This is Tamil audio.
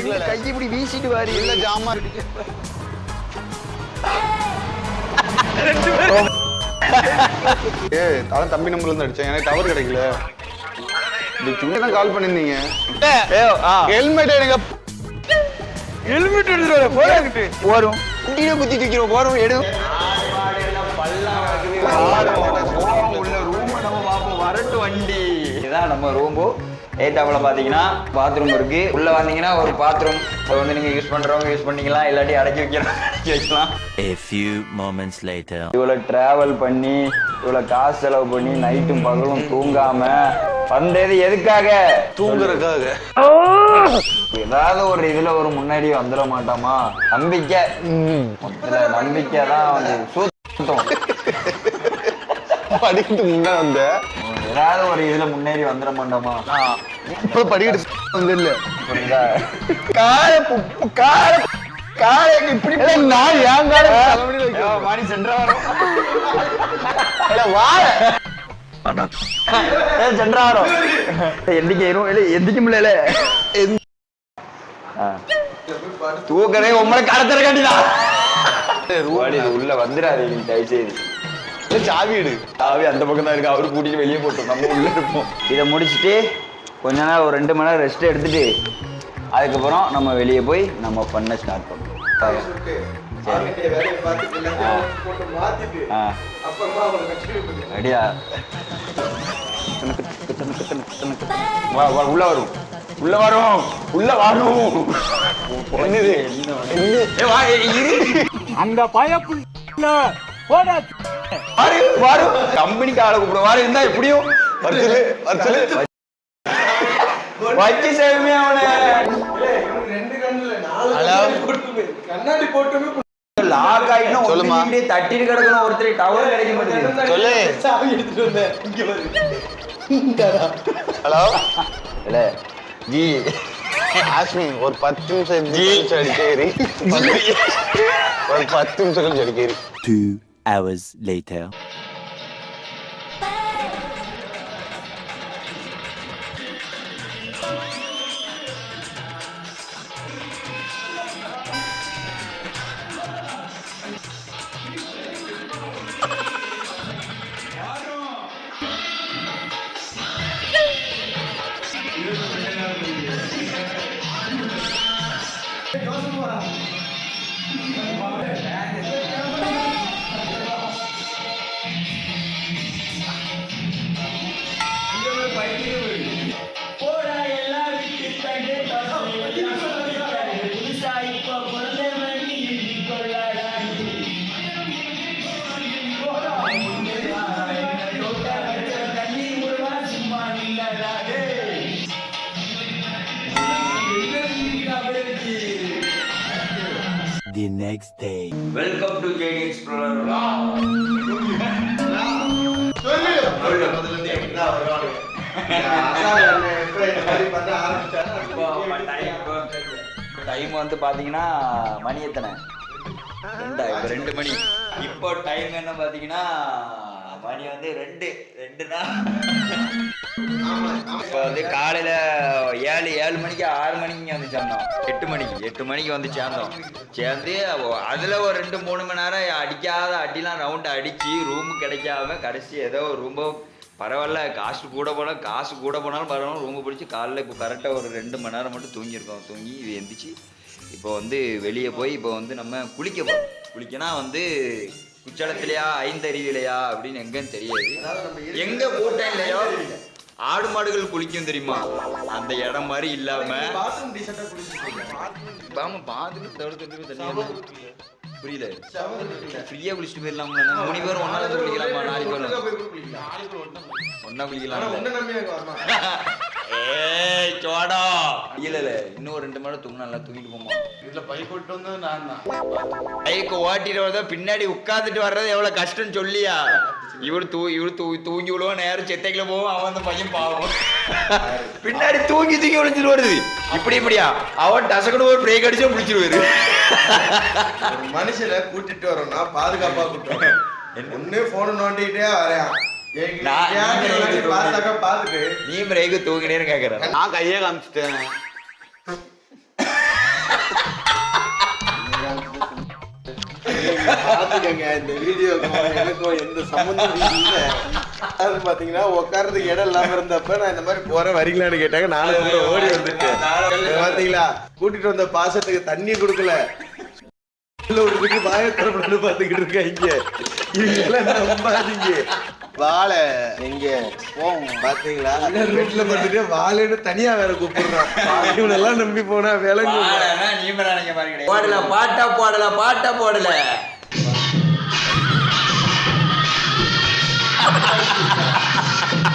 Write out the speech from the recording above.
இல்ல கை இப்படி வீசிட்டு வாரி. இல்ல ஜாமா. இருக்கு ஏய் அதான் தம்பி நம்பர்ல இருந்து அடிச்சேன். எனக்கு டவர் கிடைக்கல. சும்மா தான் கால் பண்ணிருந்தீங்க ஹெல்மெட் எனக்கு ஹெல்மெட் எடுத்துட்டு போறாங்கிட்டு போறோம் குண்டியில குத்தி தூக்கிறோம் போறோம் எடு உள்ள ரூம் நம்ம பாப்போம் வரட்டு வண்டி இதான் நம்ம ரூம்பு. ஏத்தாப்புல பாத்தீங்கன்னா பாத்ரூம் இருக்கு. உள்ள வந்தீங்கன்னா ஒரு பாத்ரூம் அதை வந்து நீங்க யூஸ் பண்றவங்க யூஸ் பண்ணிக்கலாம். இல்லாட்டி அடக்கி வைக்கிறோம் அடக்கி வைக்கலாம். A few moments later. இவ்வளவு டிராவல் பண்ணி இவ்வளவு காசு செலவு பண்ணி நைட்டும் பகலும் தூங்காம வந்தது எதுக்காக? தூங்குறதுக்காக. ஏதாவது ஒரு இதுல ஒரு முன்னாடி வந்துட மாட்டோமா? நம்பிக்கை. நம்பிக்கை தான் வந்து. சூத்தம் படிக்கிட்டு முன்ன வந்த. ஏதாவது ஒரு இதுல முன்னேறி வந்துட மாட்டோமா இப்ப படிக்கிட்டு வந்து இல்ல புரியுதா? கால கால கால இப்படி நான் ஏன் வைக்கிறேன். மாணி சென்ற வாரம். இல்ல, வாழ சென்ற வாரம். எந்திக்கும் இல்ல எந்திக்க முடியல. தூக்கறே உங்களை கடத்துற காட்டிதான் உள்ள வந்துடாதீங்க தயவு செய்து சாவி எடு. சாவி அந்த பக்கம் தான் இருக்கு. அவரு கூட்டிட்டு வெளியே போட்டோம் நம்ம உள்ள இருப்போம். இதை முடிச்சுட்டு கொஞ்ச நேரம் ஒரு ரெண்டு மணி நேரம் ரெஸ்ட் எடுத்துட்டு அதுக்கப்புறம் நம்ம வெளியே போய் நம்ம பண்ண ஸ்டார்ட் பண்ணுவோம் வா உள்ள வரும். உள்ள வரும். உள்ள வரும் என்னது? அந்த பயப்புள்ள போடா. வாரு வாரு கம்பெனிக்கு ஆளை கூப்பிட. வாரு இருந்தா எப்படியும் வர்ச்சலு வர்ச்சலு வச்சு அவனை. லாக் ஆயிட்டு சொல்லுமா. தட்டிட்டு கிடக்கணும் ஒருத்தர் டவர் கிடைக்க மாட்டேங்குது. சொல்லு. ஹலோ. இல்ல. ஜி. ஒரு பத்து நிமிஷம் கழிச்சு அடிக்கேரி ஒரு பத்து நிமிஷம் கழிச்சு அடிக்கேரி hours later. The next day. Welcome to JD explorer time வந்து பாத்தீங்கன்னா மணி எத்தனை? ரெண்டா? இப்போ ரெண்டு மணி. இப்போ டைம் என்ன பாத்தீங்கன்னா மணி வந்து ரெண்டு. ரெண்டுனா? இப்போ வந்து காலையில ஏழு ஏழு மணிக்கு ஆறு மணிக்கு வந்து சேர்ந்தோம். எட்டு மணிக்கு எட்டு மணிக்கு வந்து சேர்ந்தோம். சேர்ந்து அதுல ஒரு ரெண்டு மூணு மணி நேரம் அடிக்காத அடிலாம் ரவுண்ட் அடிச்சு ரூம் கிடைக்காம கடைசி ஏதோ ஒரு ரூம்போ பரவாயில்ல. காசு கூட போனால் காசு கூட போனாலும் பரவாயில்ல. ரூம் பிடிச்சி காலைல இப்போ கரெக்டாக ஒரு ரெண்டு மணி நேரம் மட்டும் தூங்கியிருக்கோம். தூங்கி இது எந்திரிச்சு இப்போ வந்து வெளியே போய் இப்போ வந்து நம்ம குளிக்க போகிறோம் குளிக்கனா வந்து குச்சடத்துலையா ஐந்தறிவிலையா அப்படின்னு எங்கன்னு தெரியாது. எங்க கூட்டம் இல்லையோ? ஆடு மாடுகள் குளிக்கும் தெரியுமா? அந்த இடம் மாதிரி இல்லாம ஆமா பாத்ரூம் தவிர்த்து தண்ணி புரியல. ஃப்ரீயா குளிச்சுட்டு போயிடலாம்ல. மூணு பேரும் வந்து குளிக்கலாமா? நாலு பேரும். ஒண்ணா குளிக்கலாம் ஏய் சோடா. இல்ல இல்ல. இன்னும் ரெண்டு மணி நேரம் தூங்கினா நல்லா தூங்கிட்டு போமா. இதுல பை போட்டு வந்தது நான் தான் பைக்கு ஓட்டிட்டு வரத பின்னாடி உட்கார்ந்துட்டு வர்றது எவ்வளவு கஷ்டம் சொல்லியா? இவரு தூ இவரு தூ தூங்கி விழுவோம் நேரம் செத்தைக்குள்ள போவோம் அவன் அந்த பையன் பாவம். பின்னாடி தூங்கி தூங்கி விழுந்துட்டு வருது. இப்படி இப்படியா? அவன் டசக்கணும் ஒரு பிரேக் அடிச்சா பிடிச்சிருவாரு ஒரு மனுஷனை கூட்டிட்டு வரோம்னா பாதுகாப்பா கூட்டம் ஒண்ணு போன் நோண்டிட்டே வரையான் நீ பிரேக்கு தூங்கினேன்னு கேக்குறேன். நான் கையே காமிச்சிட்டேன். பாத்துக்கங்க இந்த வீடியோ எனக்கும் எந்த சம்மந்தமும் இல்லை. அது பாத்தீங்கன்னா உட்காரதுக்கு இடம் இல்லாம இருந்தப்ப நான் இந்த மாதிரி போறேன் வரீங்களான்னு கேட்டாங்க. நானும் கூட ஓடி வந்துட்டேன். பாத்தீங்களா? கூட்டிட்டு வந்த பாசத்துக்கு தண்ணி கொடுக்கல. உள்ள ஒரு இதுக்கு வாய திறப்பட்டு பாத்துக்கிட்டு இருக்காங்க. இவங்க எல்லாம் நம்பாதீங்க. வாழை. எங்க? போம். பாத்தீங்களா வீட்டுல பார்த்துட்டு வாழைன்னு தனியா வேற கூப்பிடுறான். இவனெல்லாம் நம்பி போனா விலங்கு நீ பண்ணாதீங்க பாருங்க போடல பாட்டா போடல பாட்டா போடல.